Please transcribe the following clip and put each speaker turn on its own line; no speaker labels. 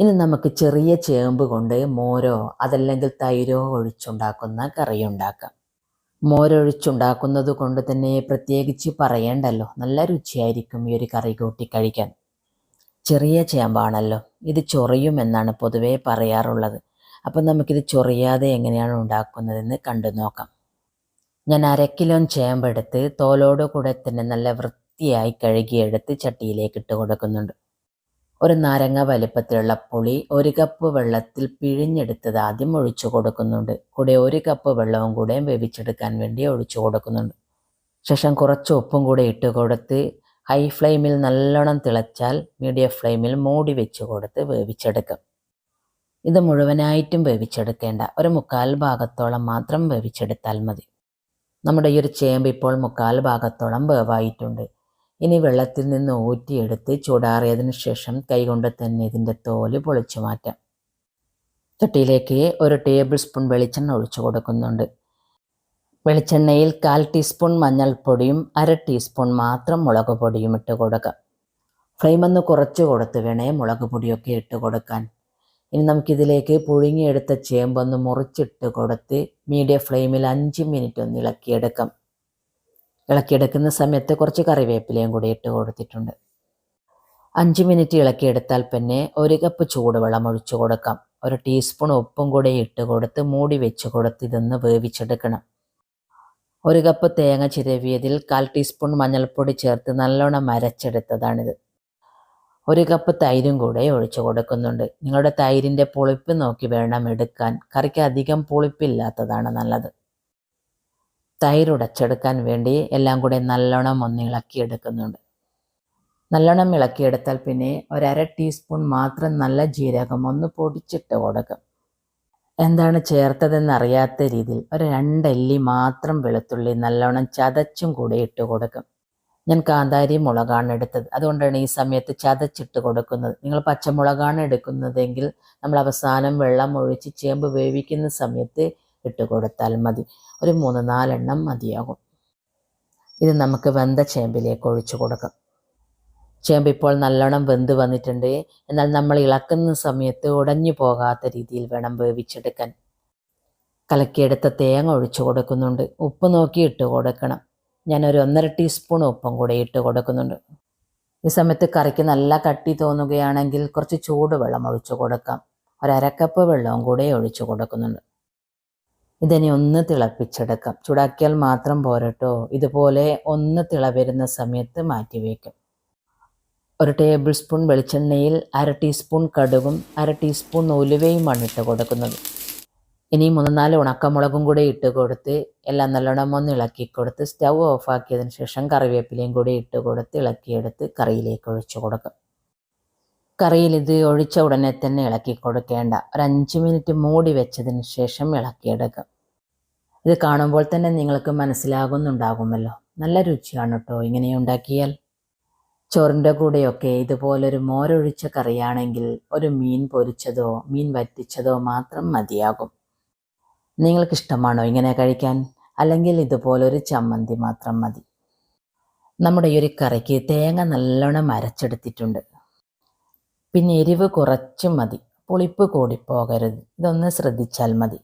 ഇനി നമുക്ക് ചെറിയ ചേമ്പ് കൊണ്ട് മോരോ അതല്ലെങ്കിൽ തൈരോ ഒഴിച്ചുണ്ടാക്കുന്ന കറി ഉണ്ടാക്കാം മോരൊഴിച്ചുണ്ടാക്കുന്നത് കൊണ്ട് തന്നെ പ്രത്യേകിച്ച് പറയേണ്ടല്ലോ നല്ല രുചിയായിരിക്കും ഈ ഒരു കറി കൂട്ടി കഴിക്കാൻ. ചെറിയ ചേമ്പാണല്ലോ ഇത് ചൊറിയുമെന്നാണ് പൊതുവേ പറയാറുള്ളത്. അപ്പം നമുക്കിത് ചൊറിയാതെ എങ്ങനെയാണ് ഉണ്ടാക്കുന്നതെന്ന് കണ്ടു നോക്കാം. ഞാൻ അര കിലോ ചേമ്പെടുത്ത് തോലോട് കൂടെ തന്നെ നല്ല വൃത്തിയായി കഴുകിയെടുത്ത് ചട്ടിയിലേക്ക് ഇട്ട് കൊടുക്കുന്നുണ്ട്. ഒരു നാരങ്ങ വലിപ്പത്തിലുള്ള പുളി ഒരു കപ്പ് വെള്ളത്തിൽ പിഴിഞ്ഞെടുത്തത് ആദ്യം ഒഴിച്ചു കൊടുക്കുന്നുണ്ട്. കൂടെ ഒരു കപ്പ് വെള്ളവും കൂടെ വേവിച്ചെടുക്കാൻ വേണ്ടി ഒഴിച്ചു കൊടുക്കുന്നുണ്ട്. ശേഷം കുറച്ച് ഉപ്പും കൂടെ ഇട്ട് കൊടുത്ത് ഹൈ ഫ്ലെയിമിൽ നല്ലോണം തിളച്ചാൽ മീഡിയം ഫ്ലെയിമിൽ മൂടി വെച്ച് കൊടുത്ത് വേവിച്ചെടുക്കാം. ഇത് മുഴുവനായിട്ടും വേവിച്ചെടുക്കേണ്ട. ഒരു മുക്കാൽ ഭാഗത്തോളം മാത്രം വേവിച്ചെടുത്താൽ മതി. നമ്മുടെ ഈ ഒരു ചേമ്പ് ഇപ്പോൾ മുക്കാൽ ഭാഗത്തോളം വേവായിട്ടുണ്ട്. ഇനി വെള്ളത്തിൽ നിന്ന് ഊറ്റിയെടുത്ത് ചൂടാറിയതിന് ശേഷം കൈകൊണ്ട് തന്നെ ഇതിന്റെ തോൽ പൊളിച്ചു മാറ്റാം. തൊട്ടിയിലേക്ക് ഒരു ടേബിൾ സ്പൂൺ വെളിച്ചെണ്ണ ഒഴിച്ചു കൊടുക്കുന്നുണ്ട്. വെളിച്ചെണ്ണയിൽ കാൽ ടീസ്പൂൺ മഞ്ഞൾപ്പൊടിയും അര ടീസ്പൂൺ മാത്രം മുളക് പൊടിയും ഇട്ട് കൊടുക്കാം. ഫ്ലെയിം ഒന്ന് കുറച്ച് കൊടുത്ത് വേണേ മുളക് പൊടിയൊക്കെ ഇട്ട് കൊടുക്കാൻ. ഇനി നമുക്കിതിലേക്ക് പുഴുങ്ങിയെടുത്ത ചേമ്പൊന്ന് മുറിച്ചിട്ട് കൊടുത്ത് മീഡിയം ഫ്ലെയിമിൽ അഞ്ച് മിനിറ്റ് ഒന്ന് ഇളക്കിയെടുക്കാം. ഇളക്കിയെടുക്കുന്ന സമയത്ത് കുറച്ച് കറിവേപ്പിലയും കൂടി ഇട്ട് കൊടുത്തിട്ടുണ്ട്. അഞ്ച് മിനിറ്റ് ഇളക്കിയെടുത്താൽ പിന്നെ ഒരു കപ്പ് ചൂടുവെള്ളം ഒഴിച്ചു കൊടുക്കാം. ഒരു ടീസ്പൂൺ ഉപ്പും കൂടി ഇട്ട് കൊടുത്ത് മൂടി വെച്ച് കൊടുത്ത് ഇതൊന്ന് വേവിച്ചെടുക്കണം. ഒരു കപ്പ് തേങ്ങ ചിരവിയതിൽ കാൽ ടീസ്പൂൺ മഞ്ഞൾപ്പൊടി ചേർത്ത് നല്ലോണം അരച്ചെടുത്തതാണിത്. ഒരു കപ്പ് തൈരും കൂടെ ഒഴിച്ചു കൊടുക്കുന്നുണ്ട്. നിങ്ങളുടെ തൈരിന്റെ പുളിപ്പ് നോക്കി വേണം എടുക്കാൻ. കറിക്ക് അധികം പുളിപ്പില്ലാത്തതാണ് നല്ലത്. തൈര് ഉടച്ചെടുക്കാൻ വേണ്ടി എല്ലാം കൂടി നല്ലോണം ഒന്ന് ഇളക്കിയെടുക്കുന്നുണ്ട്. നല്ലോണം ഇളക്കിയെടുത്താൽ പിന്നെ ഒരര ടീസ്പൂൺ മാത്രം നല്ല ജീരകം ഒന്ന് പൊടിച്ചിട്ട് കൊടുക്കും. എന്താണ് ചേർത്തതെന്ന് അറിയാത്ത രീതിയിൽ ഒരു രണ്ടല്ലി മാത്രം വെളുത്തുള്ളി നല്ലോണം ചതച്ചും കൂടി ഇട്ട് കൊടുക്കും. ഞാൻ കാന്താരി മുളകാണ് എടുത്തത്. അതുകൊണ്ടാണ് ഈ സമയത്ത് ചതച്ചിട്ട് കൊടുക്കുന്നത്. നിങ്ങൾ പച്ചമുളകാണ് എടുക്കുന്നതെങ്കിൽ നമ്മൾ അവസാനം വെള്ളം ഒഴിച്ച് ചേമ്പ് വേവിക്കുന്ന സമയത്ത് ഇട്ട് കൊടുത്താൽ മതി. ഒരു മൂന്ന് നാലെണ്ണം മതിയാകും. ഇത് നമുക്ക് വെന്ത ചേമ്പിലേക്ക് ഒഴിച്ചു കൊടുക്കാം. ചേമ്പ് ഇപ്പോൾ നല്ലോണം വെന്ത് വന്നിട്ടുണ്ട്. എന്നാൽ നമ്മൾ ഇളക്കുന്ന സമയത്ത് ഉടഞ്ഞു പോകാത്ത രീതിയിൽ വേണം വേവിച്ചെടുക്കാൻ. കലക്കിയെടുത്ത തേങ്ങ ഒഴിച്ചു കൊടുക്കുന്നുണ്ട്. ഉപ്പ് നോക്കി ഇട്ട് കൊടുക്കണം. ഞാനൊരു ഒന്നര ടീസ്പൂൺ ഉപ്പും കൂടെ ഇട്ട് കൊടുക്കുന്നുണ്ട്. ഈ സമയത്ത് കറിക്ക് നല്ല കട്ടി തോന്നുകയാണെങ്കിൽ കുറച്ച് ചൂടുവെള്ളം ഒഴിച്ചു കൊടുക്കാം. ഒരു അരക്കപ്പ് വെള്ളവും കൂടെ ഒഴിച്ചു കൊടുക്കുന്നുണ്ട്. ഇതിനെ ഒന്ന് തിളപ്പിച്ചെടുക്കാം. ചൂടാക്കിയാൽ മാത്രം പോരട്ടോ. ഇതുപോലെ ഒന്ന് തിളവരുന്ന സമയത്ത് മാറ്റി വയ്ക്കും ഒരു ടേബിൾ സ്പൂൺ വെളിച്ചെണ്ണയിൽ അര ടീസ്പൂൺ കടുകും അര ടീസ്പൂൺ ഉലുവയുമാണ് ഇട്ട് കൊടുക്കുന്നത്. ഇനി മൂന്ന് നാല് ഉണക്കമുളകും കൂടി ഇട്ട് കൊടുത്ത് എല്ലാം നല്ലോണം ഒന്ന് ഇളക്കി കൊടുത്ത് സ്റ്റൗ ഓഫാക്കിയതിന് ശേഷം കറിവേപ്പിലയും കൂടി ഇട്ട് കൊടുത്ത് ഇളക്കിയെടുത്ത് കറിയിലേക്ക് ഒഴിച്ചു കൊടുക്കും. കറിയിൽ ഇത് ഒഴിച്ച ഉടനെ തന്നെ ഇളക്കി കൊടുക്കേണ്ട. ഒരു അഞ്ച് മിനിറ്റ് മൂടി വെച്ചതിന് ശേഷം ഇളക്കിയെടുക്കുക ഇത് കാണുമ്പോൾ തന്നെ നിങ്ങൾക്ക് മനസ്സിലാകുന്നുണ്ടാകുമല്ലോ. നല്ല രുചിയാണ് കേട്ടോ ഇങ്ങനെ ഉണ്ടാക്കിയാൽ. ചോറിന്റെ കൂടെയൊക്കെ ഇതുപോലൊരു മോരൊഴിച്ച കറിയാണെങ്കിൽ ഒരു മീൻ പൊരിച്ചതോ മീൻ വറ്റിച്ചതോ മാത്രം മതിയാകും. നിങ്ങൾക്കിഷ്ടമാണോ ഇങ്ങനെ കഴിക്കാൻ? അല്ലെങ്കിൽ ഇതുപോലൊരു ചമ്മന്തി മാത്രം മതി. നമ്മുടെ ഈ ഒരു കറിക്ക് തേങ്ങ നല്ലോണം അരച്ചെടുത്തിട്ടുണ്ട്. പിന്നെ എരിവ് കുറച്ചും മതി. പുളിപ്പ് കൂടിപ്പോകരുത് ഇതൊന്ന് ശ്രദ്ധിച്ചാൽ മതി.